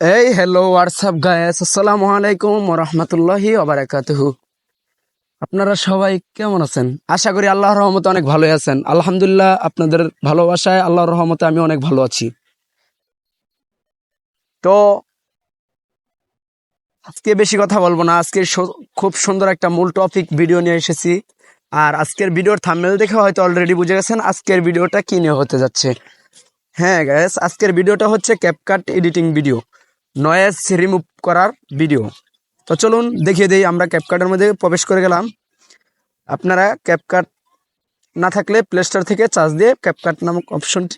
এই hello WhatsApp guys আসসালামু আলাইকুম রহমতুল্লাহি ওবারাকাতুহু আপনারা সবাই কেমন আছেন আশা করি আল্লাহর রহমতে অনেক ভালোই আছেন আলহামদুলিল্লাহ আপনাদের ভালোবাসায় আল্লাহর রহমতে আমি অনেক ভালো আছি তো আজকে বেশি কথা বলব না। আজকে খুব সুন্দর একটা মূল টপিক ভিডিও নিয়ে এসেছি। আর আজকের ভিডিওর থাম্বনেল দেখে হয়তো অলরেডি বুঝে গেছেন আজকের ভিডিওটা কি নিয়ে হতে যাচ্ছে। হ্যাঁ গ্যাস আজকের ভিডিওটা হচ্ছে CapCut editing video noise remove করার ভিডিও তো চলুন দেখিয়ে দিই আমরা ক্যাপকাটের মধ্যে প্রবেশ করে গেলাম। আপনারা ক্যাপকাট না থাকলে প্লে স্টোর থেকে চার্জ দিয়ে ক্যাপকাট নামক অপশনটি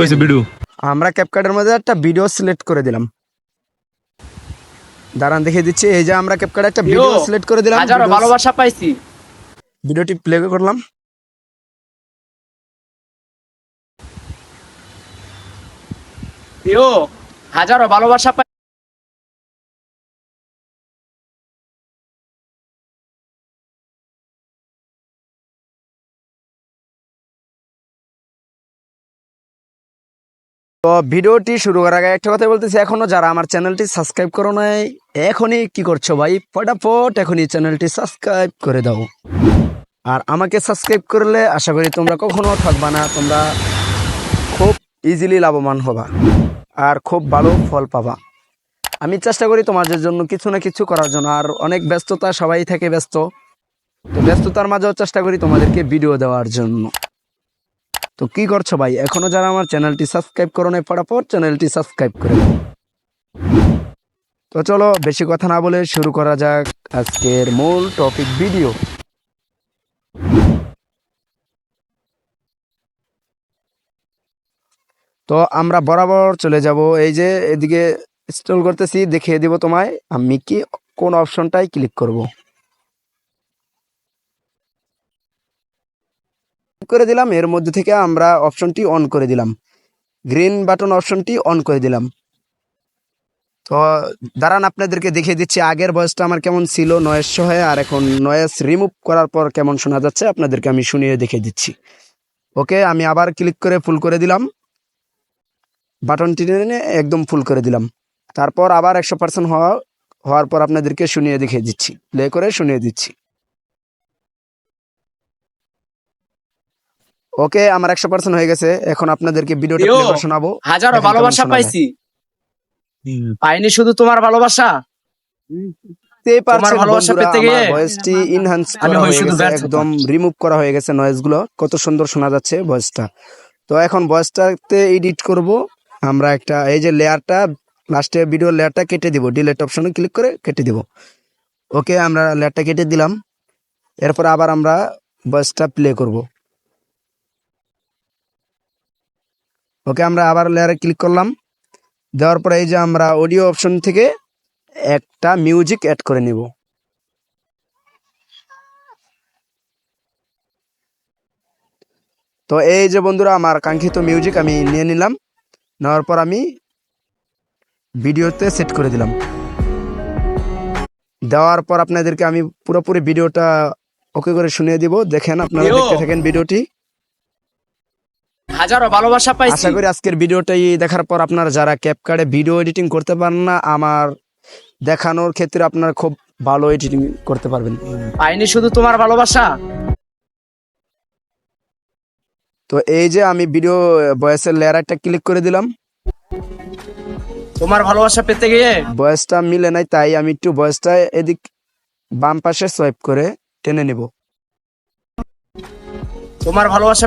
হয়েছে ভিডিও আমরা ক্যাপকাটের মধ্যে একটা ভিডিও সিলেক্ট করে দিলাম। দাঁড়ান দেখিয়ে দিচ্ছি। এই যে আমরা ক্যাপকাটে একটা ভিডিও সিলেক্ট করে দিলাম। হাজারো ভালোবাসা পাইছি। ভিডিওটি প্লে করলাম। ইয়ো হাজারো ভালোবাসা পাই ভিডিওটি শুরু করার আগে একটা কথা বলতেছি, এখনও যারা আমার চ্যানেলটি সাবস্ক্রাইব করো নাই, এখনই কি করছ ভাই? ফটাফট এখনই চ্যানেলটি সাবস্ক্রাইব করে দাও। আর আমাকে সাবস্ক্রাইব করলে আশা করি তোমরা কখনো থাকবা না, তোমরা খুব ইজিলি লাভবান হবা। আর খুব ভালো ফল পাবা। আমি চেষ্টা করি তোমাদের জন্য কিছু না কিছু করার জন্য। আর অনেক ব্যস্ততা, সবাই থাকে ব্যস্ত। তো ব্যস্ততার মাঝেও চেষ্টা করি তোমাদেরকে ভিডিও দেওয়ার জন্য। তো কি করছ ভাই? এখনও যারা আমার চ্যানেলটি সাবস্ক্রাইব করো নাই, ফটাফট চ্যানেলটি সাবস্ক্রাইব করে তো চলো, বেশি কথা না বলে শুরু করা যাক আজকের মূল টপিক ভিডিও তো আমরা বরাবর চলে যাব। এই যে এদিকে স্টল করতেছি, দেখিয়ে দিব তোমায়। আমি কি কোন অপশনটাই ক্লিক করব? করে দিলাম, এর মধ্যে থেকে আমরা অপশনটি অন করে দিলাম। গ্রিন বাটন অপশনটি অন করে দিলাম। তো দাঁড়ান, আপনাদেরকে দেখিয়ে দিচ্ছি, আগের ভয়েসটা আমার কেমন ছিল নয়েস সহে, আর এখন নয়েস রিমুভ করার পর কেমন শোনা যাচ্ছে, আপনাদেরকে আমি শুনিয়ে দেখিয়ে দিচ্ছি। ওকে, আমি আবার ক্লিক করে ফুল করে দিলাম। বাটনটি টেনে একদম ফুল করে দিলাম। তারপর আবার একশো পার্সেন্ট হওয়া হওয়ার পর আপনাদেরকে শুনিয়ে দেখিয়ে দিচ্ছি। প্লে করে শুনিয়ে দিচ্ছি। ওকে আমার একশো পার্সেন্ট হয়ে গেছে। এখন আপনাদেরকে ভিডিওটা শোনাবো। হাজারো ভালোবাসা পাইছি। পাইনি শুধু তোমার ভালোবাসা। করা হয়ে গেছে একদম রিমুভ করা হয়ে গেছে নয়েজগুলো। কত সুন্দর শোনা যাচ্ছে ভয়েসটা তো এখন ভয়েসটাতে এডিট করব। আমরা একটা, এই যে লেয়ারটা লাস্টে ভিডিও লেয়ারটা কেটে দিব। ডিলেট অপশনে ক্লিক করে কেটে দিব। ওকে আমরা লেয়ারটা কেটে দিলাম। এরপর আবার আমরা ভয়েসটা প্লে করব। ওকে আমরা আবার লেয়ারে ক্লিক করলাম। দেওয়ার পরে এই যে আমরা অডিও অপশন থেকে একটা মিউজিক অ্যাড করে নিব। তো এই যে বন্ধুরা, আমার কাঙ্ক্ষিত মিউজিক আমি নিয়ে নিলাম। নেওয়ার পর আমি ভিডিওতে সেট করে দিলাম। দেওয়ার পর আপনাদেরকে আমি পুরোপুরি ভিডিওটা ওকে করে শুনিয়ে দিব। দেখেন আপনারা দেখতে থাকেন ভিডিওটি। হাজারো ভালোবাসা পাইছি। আশা করি আজকের ভিডিওটাই দেখার পর আপনারা যারা ক্যাপকার্ডে ভিডিও এডিটিং করতে পারেন না আমার দেখানোর ক্ষেত্রে আপনারা খুব ভালো এডিটিং করতে পারবেন। পাইনি শুধু তোমার ভালোবাসা। তো এই যে আমি ভিডিও ভয়েসের লেয়ার একটা ক্লিক করে দিলাম। তোমার ভালোবাসা পেতে গিয়ে? ভয়েসটা মিলে নাই তাই আমি একটু ভয়েসটা এদিক বাম পাশে সোয়াইপ করে টেনে নিব। তোমার ভালোবাসা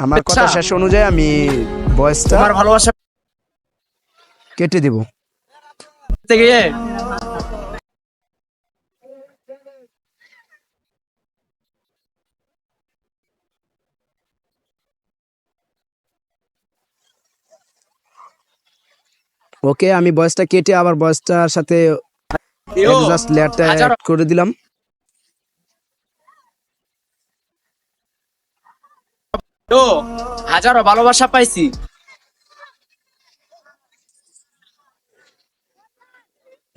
আমার কথা আচ্ছা। শেষ অনুযায়ী আমি ভয়েসটা তোমার ভালোবাসা কেটে দিব। পেতে গিয়ে? ওকে আমি বয়সটা কেটে আবার ভয়েসটার সাথে লেয়ারটা অ্যাড করে দিলাম। ইয়ো, হাজারো ভালোবাসা পাইছি।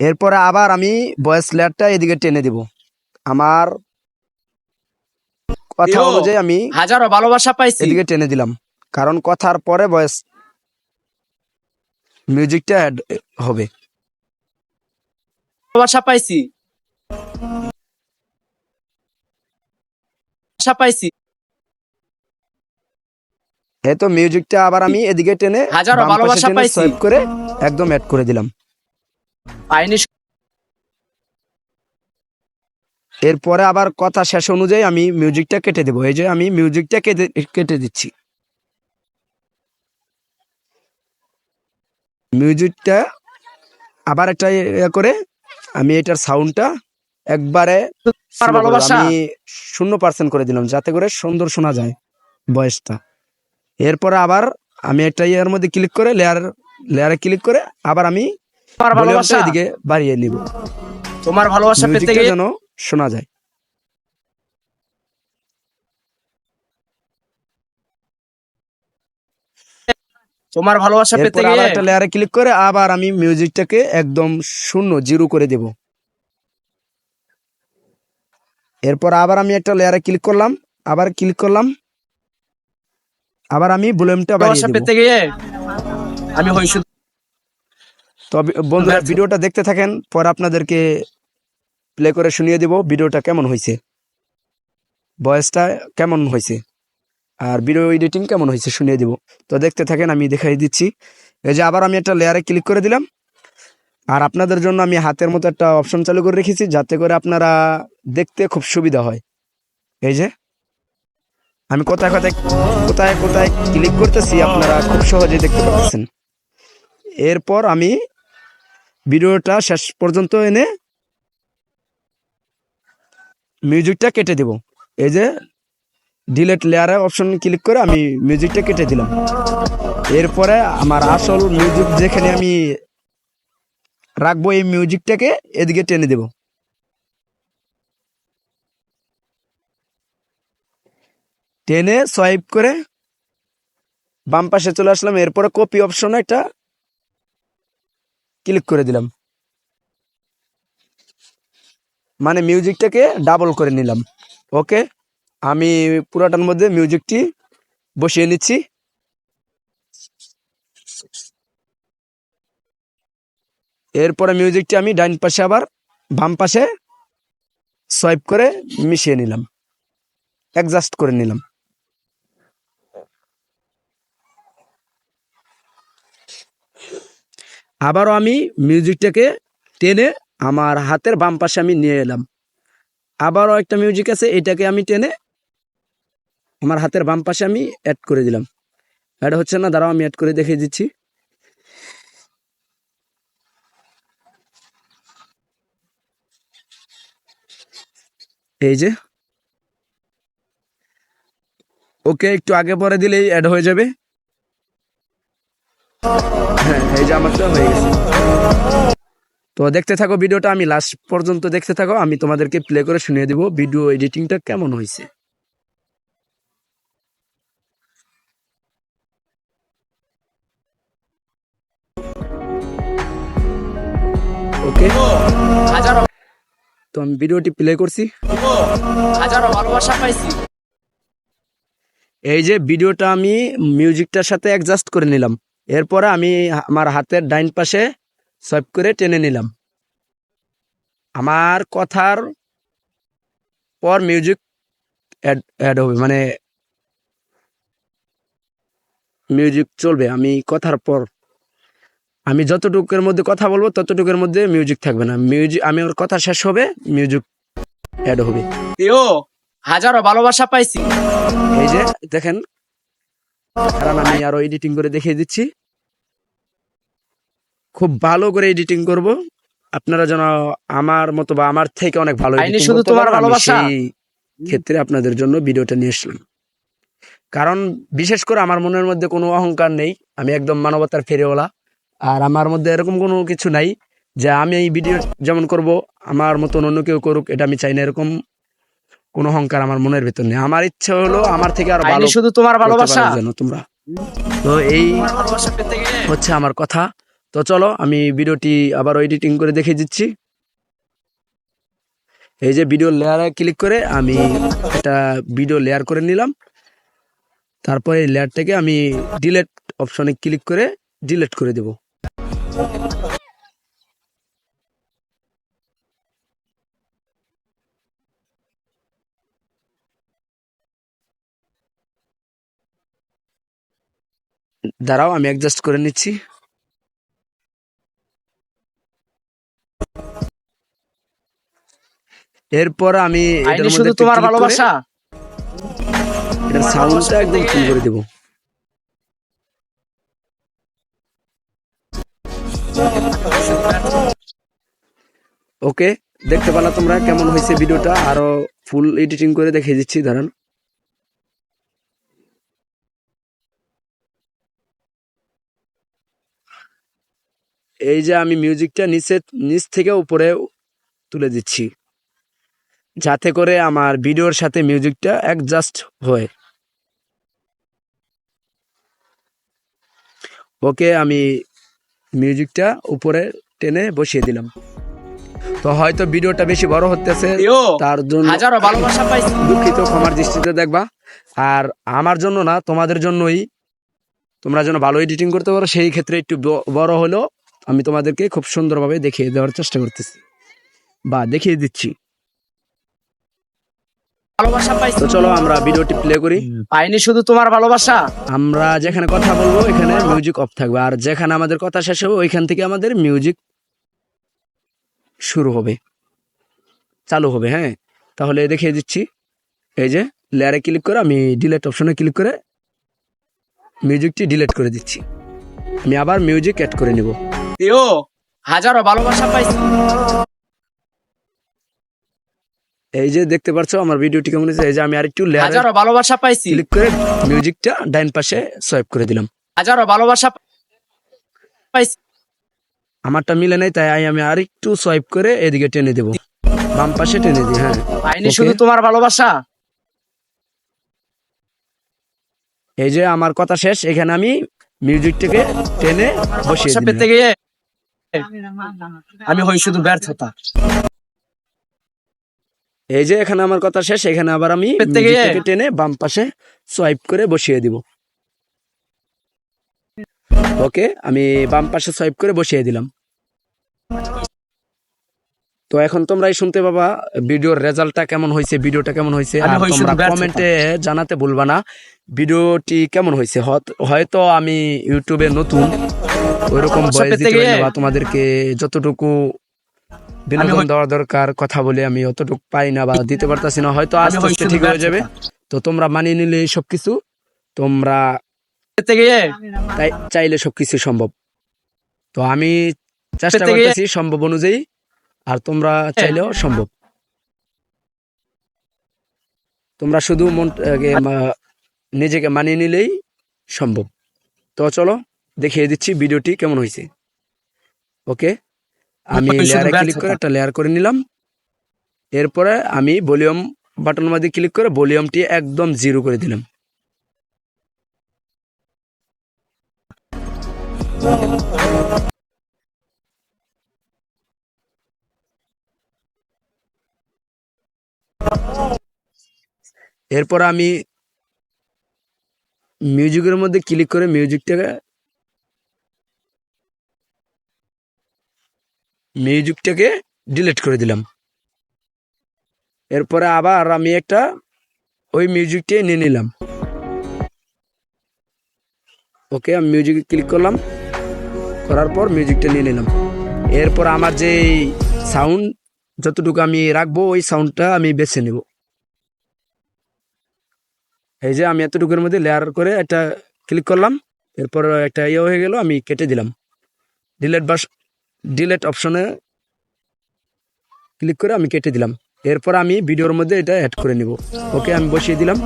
এরপরে আবার আমি ভয়েস লেয়ারটা এদিকে টেনে দিব। আমার কথা অনুযায়ী আমি হাজারো ভালোবাসা পাইছি। এদিকে টেনে দিলাম। কারণ কথার পরে ভয়েস মিউজিকটা অ্যাড হবে। ভালোবাসা পাইছি। ভালোবাসা পাইছি। এই তো মিউজিকটা আবার আমি এদিকে টেনে হাজারো ভালোবাসা পাইছি। swipe করে একদম অ্যাড করে দিলাম। পাইনি এরপরে আবার কথা শেষ অনুযায়ী আমি মিউজিকটা কেটে দেবো। এই যে আমি মিউজিকটা কেটে কেটে দিচ্ছি। মিউজিকটা আবার একটা ইয়ে করে আমি এটার সাউন্ডটা একবারে। আমি শূন্য পার্সেন্ট করে দিলাম যাতে করে সুন্দর শোনা যায় বয়সটা এরপরে আবার আমি একটা ইয়ের মধ্যে ক্লিক করে লেয়ার লেয়ারে ক্লিক করে আবার আমি এদিকে বাড়িয়ে নিব। তোমার ভালোবাসা পেতে যেন শোনা যায়। তোমার ভালোবাসা পেতে গিয়ে একটা লেয়ারে ক্লিক করে আবার আমি মিউজিকটাকে একদম শূন্য জিরো করে দেব। এরপর আবার আমি একটা লেয়ারে ক্লিক করলাম আবার ক্লিক করলাম আবার আমি ভলিউমটা বাড়িয়ে দেব। পেতে গিয়ে আমি হই শুধু তবে বন্ধুরা আচ্ছা। ভিডিওটা দেখতে থাকেন পরে আপনাদেরকে প্লে করে শুনিয়ে দেব ভিডিওটা কেমন হয়েছে ভয়েসটা কেমন হয়েছে আর ভিডিও এডিটিং কেমন হয়েছে শুনিয়ে দেব। তো দেখতে থাকেন, আমি দেখাই দিচ্ছি। এই যে আবার আমি একটা লেয়ারে ক্লিক করে দিলাম। আর আপনাদের জন্য আমি হাতের মতো একটা অপশন চালু করে রেখেছি, যাতে করে আপনারা দেখতে খুব সুবিধা হয়। এই যে, আমি কোথায় কোথায় কোথায় কোথায় ক্লিক করতেছি আপনারা খুব সহজে দেখতে পাচ্ছেন। এরপর আমি ভিডিওটা শেষ পর্যন্ত এনে মিউজিকটা কেটে দেব। এই যে ডিলেট লেয়ারে অপশন ক্লিক করে আমি মিউজিকটা কেটে দিলাম। এরপরে আমার আসল মিউজিক যেখানে আমি রাখব এই মিউজিকটাকে এদিকে টেনে দেব। টেনে সোয়াইপ করে বাম পাশে চলে আসলাম। এরপরে কপি অপশন একটা ক্লিক করে দিলাম। মানে মিউজিকটাকে ডাবল করে নিলাম। ওকে আমি পুরাটার মধ্যে মিউজিকটি বসিয়ে নিচ্ছি। এরপরে মিউজিকটি আমি ডাইন পাশে আবার বাম পাশে সোয়াইপ করে মিশিয়ে নিলাম অ্যাডজাস্ট করে নিলাম। আবারও আমি মিউজিকটাকে টেনে আমার হাতের বাম পাশে আমি নিয়ে এলাম। আবারও একটা মিউজিক আছে, এটাকে আমি টেনে আমার হাতের বাম পাশে আমি অ্যাড করে দিলাম। অ্যাড হচ্ছে না, দাঁড়াও, আমি অ্যাড করে দেখিয়ে দিচ্ছি। এই যে। ওকে, একটু আগে পরে দিলেই অ্যাড হয়ে যাবে। হ্যাঁ এই যে আমারটা হয়ে গেছে। তো দেখতে থাকো, ভিডিওটা আমি লাস্ট পর্যন্ত দেখতে থাকো, আমি তোমাদেরকে প্লে করে শুনিয়ে দিব ভিডিও এডিটিংটা কেমন হয়েছে। হাজারো তো আমি ভিডিওটি প্লে করছি। হাজারো ভালোবাসা পাইছি। এই যে ভিডিওটা আমি মিউজিকটার সাথে অ্যাডজাস্ট করে নিলাম। এরপরে আমি আমার হাতের ডাইন পাশে সোয়াইপ করে টেনে নিলাম। আমার কথার পর মিউজিক অ্যাড অ্যাড হবে মানে মিউজিক চলবে। আমি কথার পর আমি যতটুকুর মধ্যে কথা বলব ততটুকুর মধ্যে মিউজিক থাকবে না। মিউজিক আমি ওর কথা শেষ হবে মিউজিক অ্যাড হবে। এও হাজারো ভালোবাসা পাইছি। এই যে দেখেন কারণ আমি আরও এডিটিং করে দেখিয়ে দিচ্ছি। খুব ভালো করে এডিটিং করব। আপনারা যেন আমার মতো বা আমার থেকে অনেক ভালো শুধু তোমার ভালোবাসা। ক্ষেত্রে আপনাদের জন্য ভিডিওটা নিয়ে আসলাম। কারণ বিশেষ করে আমার মনের মধ্যে কোনো অহংকার নেই। আমি একদম মানবতার ফেরেওয়ালা। আর আমার মধ্যে এরকম কোনো কিছু নাই যে আমি এই ভিডিও যেমন করব আমার মতন অন্য কেউ করুক এটা আমি চাই না এরকম কোনো অহংকার আমার মনের ভেতর নেই। আমার ইচ্ছে হলো আমার থেকে আরও ভালো শুধু তোমার ভালোবাসা? যেন তোমরা। তো এই হচ্ছে আমার কথা। তো চলো আমি ভিডিওটি আবার এডিটিং করে দেখিয়ে দিচ্ছি। এই যে ভিডিও লেয়ারে ক্লিক করে আমি একটা ভিডিও লেয়ার করে নিলাম। তারপরে লেয়ারটাকে আমি ডিলেট অপশনে ক্লিক করে ডিলেট করে দেব। দাঁড়াও আমি অ্যাডজাস্ট করে নিচ্ছি। এরপর আমি এটার মধ্যে শুধু তোমার ভালোবাসা। এটার সাউন্ডটা একদম ফুল করে দেব। ওকে দেখতে পেলা তোমরা কেমন হয়েছে ভিডিওটা আরও ফুল এডিটিং করে দেখিয়ে দিচ্ছি দাঁড়ান এই যে আমি মিউজিকটা নিচে নিচ থেকে উপরে তুলে দিচ্ছি। যাতে করে আমার ভিডিওর সাথে মিউজিকটা অ্যাডজাস্ট হয়। ওকে আমি মিউজিকটা উপরে টেনে বসিয়ে দিলাম। তো হয়তো ভিডিওটা বেশি বড় হতেছে তার জন্য হাজারো ভালোবাসা পাইছি। দুঃখিত ক্ষমার দৃষ্টিতে দেখবা। আর আমার জন্য না তোমাদের জন্যই তোমরা যেন ভালো এডিটিং করতে পারো সেই ক্ষেত্রে একটু বড় হলেও আমি তোমাদেরকে খুব সুন্দরভাবে দেখিয়ে দেওয়ার চেষ্টা করতেছি। বা দেখিয়ে দিচ্ছি। ভালোবাসা পাইছি তো চলো আমরা ভিডিওটি প্লে করি। পাইনি শুধু তোমার ভালোবাসা। আমরা যেখানে কথা বলব এখানে মিউজিক অফ থাকবে। আর যেখানে আমাদের কথা শেষ হবে ওইখান থেকে আমাদের মিউজিক শুরু হবে। চালু হবে হ্যাঁ? তাহলে দেখিয়ে দিচ্ছি। এই যে লেয়ারে ক্লিক করে আমি ডিলেট অপশনে ক্লিক করে মিউজিকটি ডিলিট করে দিচ্ছি। আমি আবার মিউজিক অ্যাড করে নিব। প্রিয় হাজারো ভালোবাসা পাইছি। এই যে দেখতে পাচ্ছ আমার ভিডিওটি কেমন হয়েছে? এই যে আমি আরেকটু হাজারো ভালোবাসা পাইছি। ক্লিক করে মিউজিকটা ডাইন পাশে সোয়াইপ করে দিলাম। হাজারো ভালোবাসা পাইছি। আমারটা মিলে নাই তাই আমি আরেকটু সোয়াইপ করে এদিকে টেনে দেব। বাম পাশে টেনে দিই হ্যাঁ। Okay. শুধু তোমার ভালোবাসা। এই যে আমার কথা শেষ এখানে আমি মিউজিকটাকে টেনে বসিয়ে পেতে গিয়ে আমি হই শুধু ব্যর্থতা। এই যে এখানে আমার কথা শেষ এখানে আবার আমি টেনে বাম পাশে সোয়াইপ করে বসিয়ে দিব। ওকে আমি বাম পাশে সোয়াইপ করে বসিয়ে দিলাম। তো এখন তোমরাই শুনতে পাবা ভিডিওর রেজাল্টটা কেমন হয়েছে ভিডিওটা কেমন হয়েছে। আর তোমরা কমেন্টে জানাতে ভুলবা না ভিডিওটি কেমন হয়েছে? হয়তো আমি ইউটিউবে নতুন ওইরকম ভালোবাসা ভয়েস দিতে পারি বা তোমাদেরকে যতটুকু বিনোদন দেওয়া দরকার কথা বলে আমি অতটুকু পাই না বা দিতে পারতাছি না হয়তো আস্তে আস্তে ঠিক হয়ে যাবে। তো তোমরা মানিয়ে নিলে সবকিছু তোমরা তাই চাইলে সবকিছু সম্ভব। তো আমি চেষ্টা করতেছি সম্ভব অনুযায়ী। আর তোমরা চাইলেও সম্ভব। তোমরা শুধু মন নিজেকে মানিয়ে নিলেই সম্ভব। তো চলো দেখিয়ে দিচ্ছি ভিডিওটি কেমন হয়েছে। ওকে? আমি লেয়ারে ক্লিক করে একটা লেয়ার করে নিলাম। এরপরে আমি ভলিউম বাটন মধ্যে ক্লিক করে ভলিউমটি একদম জিরো করে দিলাম। এরপর আমি মিউজিকের মধ্যে ক্লিক করে মিউজিকটাকে মিউজিকটাকে ডিলিট করে দিলাম। এরপরে আবার আমি একটা ওই মিউজিকটাই নিয়ে নিলাম। ওকে আমি মিউজিকে ক্লিক করলাম। করার পর মিউজিকটা নিয়ে নিলাম। এরপর আমার যে সাউন্ড যতটুকু আমি রাখব, ওই সাউন্ডটা আমি বেছে নেব। এই যে আমি এতটুকুর মধ্যে লেয়ার করে একটা ক্লিক করলাম, এরপর একটা ইয়ে হয়ে গেল, আমি কেটে দিলাম। ডিলেট বাস ডিলেট অপশনে ক্লিক করে আমি কেটে দিলাম। এরপর আমি ভিডিওর মধ্যে এটা অ্যাড করে নিব। ওকে আমি বসিয়ে দিলাম।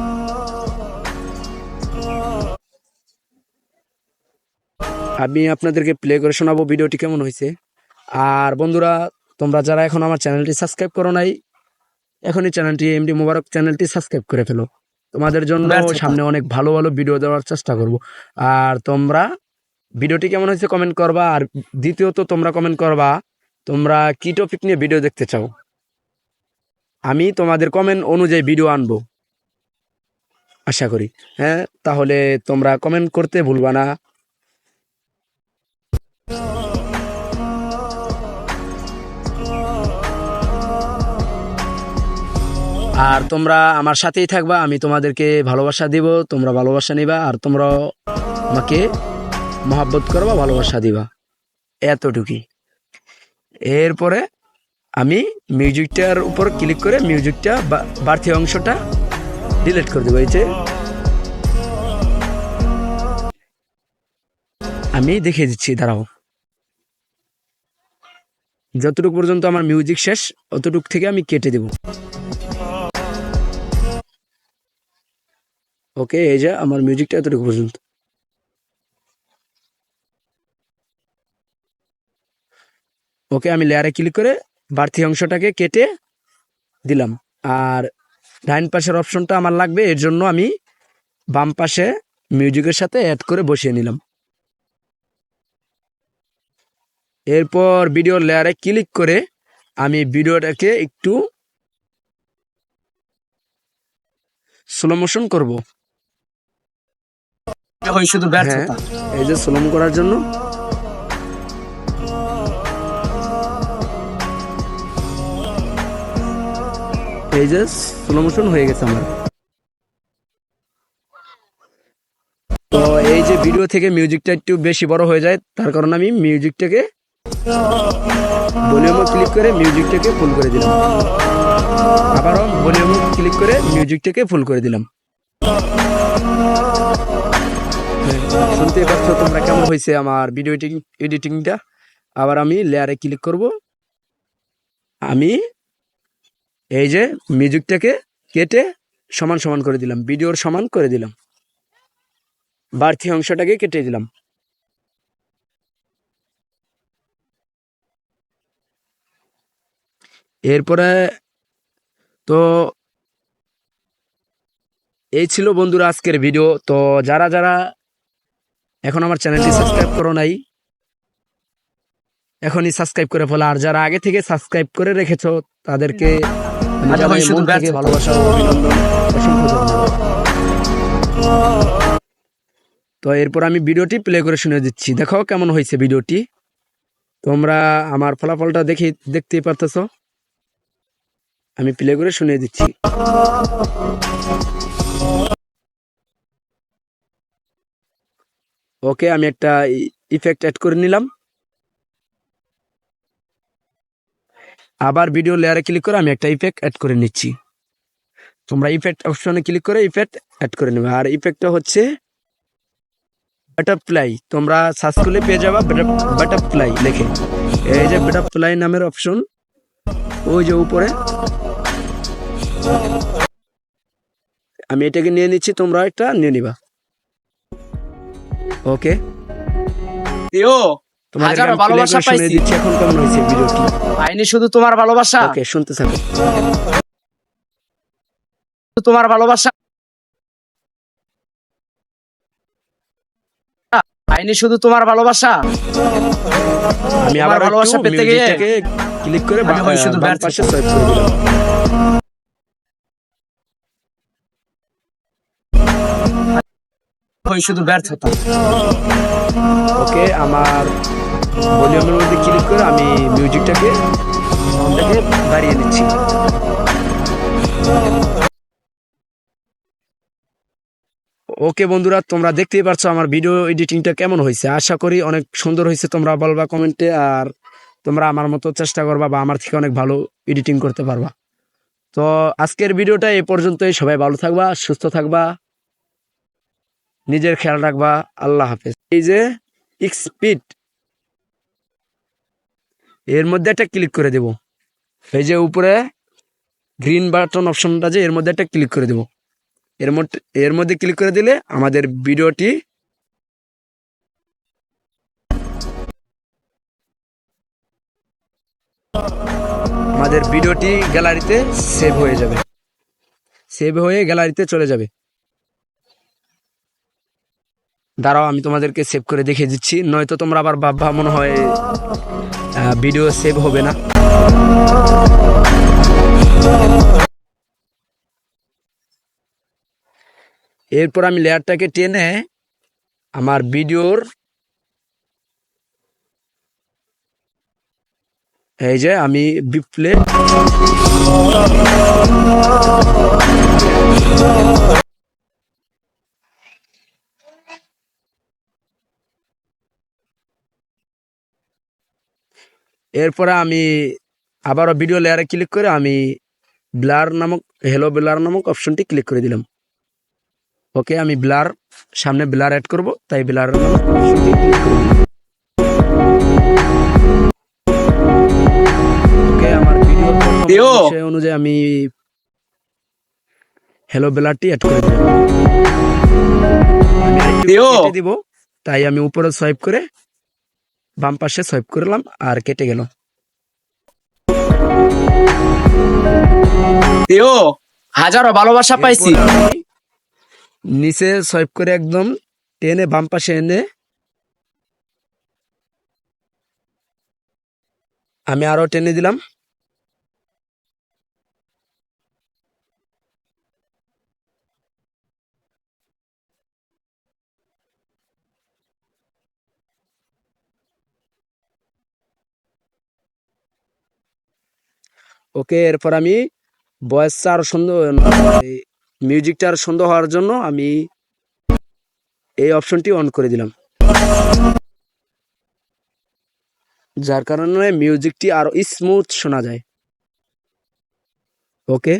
আমি আপনাদেরকে প্লে করে শোনাবো ভিডিওটি কেমন হয়েছে। আর বন্ধুরা, তোমরা যারা এখন আমার চ্যানেলটি সাবস্ক্রাইব করো নাই, এখনই চ্যানেলটি এমডি মোবারক চ্যানেলটি সাবস্ক্রাইব করে ফেলো। তোমাদের জন্য সামনে অনেক ভালো ভালো ভিডিও দেওয়ার চেষ্টা করব। আর তোমরা ভিডিওটি কেমন হয়েছে কমেন্ট করবা। আর দ্বিতীয়ত তোমরা কমেন্ট করবা তোমরা কি টপিক নিয়ে ভিডিও দেখতে চাও? আমি তোমাদের কমেন্ট অনুযায়ী ভিডিও আনব। আশা করি। হ্যাঁ তাহলে তোমরা কমেন্ট করতে ভুলবা না। আর তোমরা আমার সাথেই থাকবা, আমি তোমাদেরকে ভালোবাসা দিব, তোমরা ভালোবাসা নিবা, আর তোমরা আমাকে মহাব্বত করবা, ভালোবাসা দিবা। এতটুকুই। এরপরে আমি মিউজিকটার উপর ক্লিক করে মিউজিকটা বাড়তি অংশটা ডিলিট করে দেবো, এই যে। আমি দেখিয়ে দিচ্ছি, দাঁড়াও। যতটুকু পর্যন্ত আমার মিউজিক শেষ, অতটুকু থেকে আমি কেটে দেব। ওকে, এই যে আমার মিউজিকটা এতটুকু পর্যন্ত। ওকে, আমি লেয়ারে ক্লিক করে বাড়তি অংশটাকে কেটে দিলাম। আর ডাইন পাশের অপশনটা আমার লাগবে, এর জন্য আমি বাম পাশে মিউজিকের সাথে অ্যাড করে বসিয়ে নিলাম। এরপর ভিডিও লেয়ারে ক্লিক করে আমি ভিডিওটাকে একটু স্লো মোশন করব। হই শুধু ব্যর্থতা। এই যে স্লো করার জন্য। এই যে স্লো হয়ে গেছে আমার। তো এই যে ভিডিও থেকে মিউজিকটা একটু বেশি বড় হয়ে যায় তার কারণে আমি মিউজিকটাকে ভলিউমে ক্লিক করে মিউজিকটাকে ফুল করে দিলাম। আবারও ভলিউমে ক্লিক করে মিউজিকটাকে ফুল করে দিলাম। হ্যাঁ, শুনতে পাচ্ছ তোমরা কেমন হয়েছে আমার ভিডিও এডিটিং এডিটিংটা আবার আমি লেয়ারে ক্লিক করব। আমি এই যে মিউজিকটাকে কেটে সমান সমান করে দিলাম ভিডিওর সমান করে দিলাম। বাড়তি অংশটাকে কেটে দিলাম। এরপরে তো এই ছিল বন্ধুরা আজকের ভিডিও তো যারা যারা এখন আমার চ্যানেলটি সাবস্ক্রাইব করো নাই এখনই সাবস্ক্রাইব করে ফেলো। আর যারা আগে থেকে সাবস্ক্রাইব করে রেখেছো তাদেরকে। ভালোবাসা ধন্যবাদ। তো এরপর আমি ভিডিওটি প্লে করে শুনে দিচ্ছি। দেখো কেমন হয়েছে ভিডিওটি। তোমরা আমার ফলাফলটা দেখে দেখতেই পারতেছো। আমি প্লে করে শুনে দিচ্ছি। ওকে, আমি একটা ইফেক্ট অ্যাড করে নিলাম। আবার ভিডিও লেয়ারে ক্লিক করে আমি একটা ইফেক্ট অ্যাড করে নিচ্ছি। তোমরা ইফেক্ট অপশনে ক্লিক করে ইফেক্ট অ্যাড করে নেবে। আর ইফেক্টটা হচ্ছে বাটারফ্লাই তোমরা সার্চ করলে পেয়ে যাবা বাটারফ্লাই লেখে। এই যে বাটারফ্লাই নামের অপশন ওই যে উপরে। আমি এটাকে নিয়ে নিচ্ছি, তোমরা একটা নিয়ে নিবা। ওকে তোমাদের হাজারো ভালোবাসা পাইছি। দিচ্ছি এখন কেমন হয়েছে ভিডিওটি আইনি শুধু তোমার ভালোবাসা। ওকে শুনতে থাকো। তোমার ভালোবাসা। আইনি শুধু তোমার ভালোবাসা। আমি তোমার আবার ভালোবাসা পেতে গিয়ে ক্লিক করে বাম পাশে swipe করে দিলাম। হই শুধু ব্যর্থতা। ওকে, আমার ভলিউমের মধ্যে ক্লিক করে আমি মিউজিকটাকে বাড়িয়ে নিচ্ছি ওকে বন্ধুরা, তোমরা দেখতেই পারছ আমার ভিডিও এডিটিংটা কেমন হয়েছে। আশা করি অনেক সুন্দর হয়েছে। তোমরা বলবা কমেন্টে আর তোমরা আমার মতো চেষ্টা করবা বা আমার থেকে অনেক ভালো এডিটিং করতে পারবা। তো আজকের ভিডিওটা এ পর্যন্তই। সবাই ভালো থাকবা, সুস্থ থাকবা। নিজের খেয়াল রাখবা। আল্লাহ হাফেজ। এই যে স্পিড এর মধ্যে একটা ক্লিক করে দেব। এই যে উপরে গ্রিন বাটন অপশনটা যে এর মধ্যে একটা ক্লিক করে দেব। এর মধ্যে এর মধ্যে ক্লিক করে দিলে আমাদের ভিডিওটি আমাদের ভিডিওটি গ্যালারিতে সেভ হয়ে যাবে। সেভ হয়ে গ্যালারিতে চলে যাবে। দাঁড়াও, আমি তোমাদেরকে সেভ করে দেখিয়ে দিচ্ছি। নয়তো তোমরা আবার ভাববা, মনে হয় ভিডিও সেভ হবে না। এরপর আমি লেয়ারটাকে টেনে আমার ভিডিওর এই যে আমি বিপ্লে এরপরে আমি আবারও ভিডিও লেয়ারে ক্লিক করে আমি ব্লার নামক হেলো ব্লার নামক অপশনটি ক্লিক করে দিলাম। ওকে আমি ব্লার সামনে ব্লার অ্যাড করব তাই ব্লার নামক অপশনটি ক্লিক করে দিলাম। ওকে আমার ভিডিও সেই অনুযায়ী আমি হেলো ব্লারটি অ্যাড করে দিলাম। দিব তাই আমি উপরে সোয়াইপ করে বাম পাশে সোয়েপ করলাম আর কেটে গেল। হাজারো ভালোবাসা পাইছি। নিচে সোয়েপ করে একদম টেনে বাম পাশে এনে আমি আরও টেনে দিলাম। ওকে, এরপর আমি ভয়েসটা আরও সুন্দর মিউজিকটা আরও সুন্দর হওয়ার জন্য আমি এই অপশনটি অন করে দিলাম। যার কারণে মিউজিকটি আরও স্মুথ শোনা যায়। ওকে।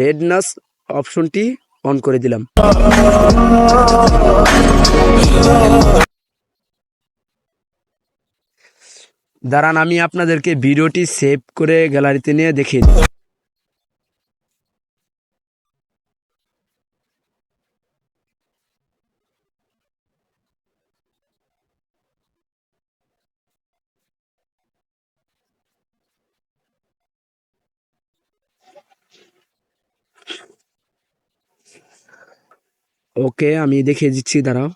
রেডনাস অপশনটি অন করে দিলাম। দাঁড়ান আমি আপনাদেরকে ভিডিওটি সেভ করে গ্যালারিতে নিয়ে দেখিয়ে ওকে আমি দেখিয়ে দিচ্ছি দাঁড়াও।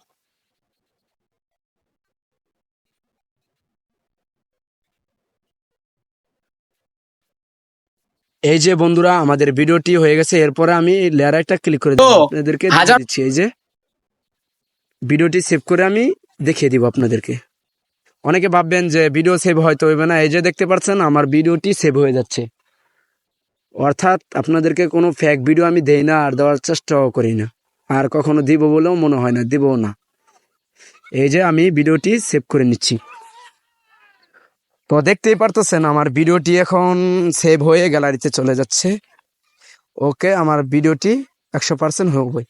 এই যে বন্ধুরা আমাদের ভিডিওটি হয়ে গেছে। এরপরে আমি লেয়ার একটা ক্লিক করে দেবো। আপনাদেরকে দিচ্ছি। এই যে ভিডিওটি সেভ করে আমি দেখিয়ে দিব আপনাদেরকে। অনেকে ভাববেন যে ভিডিও সেভ হয়তো হইবে না। এই যে দেখতে পাচ্ছেন আমার ভিডিওটি সেভ হয়ে যাচ্ছে। অর্থাৎ আপনাদেরকে কোনো ফেক ভিডিও আমি দেই না আর দেওয়ার চেষ্টাও করি না। আর কখনো দিব বলেও মনে হয় না দিবও না। এই যে আমি ভিডিওটি সেভ করে নিচ্ছি। তো দেখতেই পারতেছেন, আমার ভিডিওটি এখন সেভ হয়ে গ্যালারিতে চলে যাচ্ছে। ওকে আমার ভিডিওটি একশো পার্সেন্ট হবে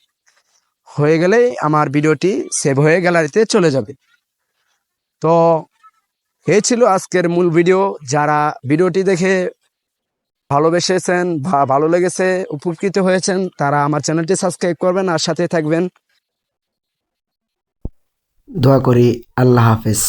হয়ে গেলেই আমার ভিডিওটি সেভ হয়ে গ্যালারিতে চলে যাবে। তো এই ছিল আজকের মূল ভিডিও। যারা ভিডিওটি দেখে ভালোবেসেছেন বা ভালো লেগেছে, উপকৃত হয়েছেন, তারা আমার চ্যানেলটি সাবস্ক্রাইব করবেন আর সাথে থাকবেন। দোয়া করি, আল্লাহ হাফেজ।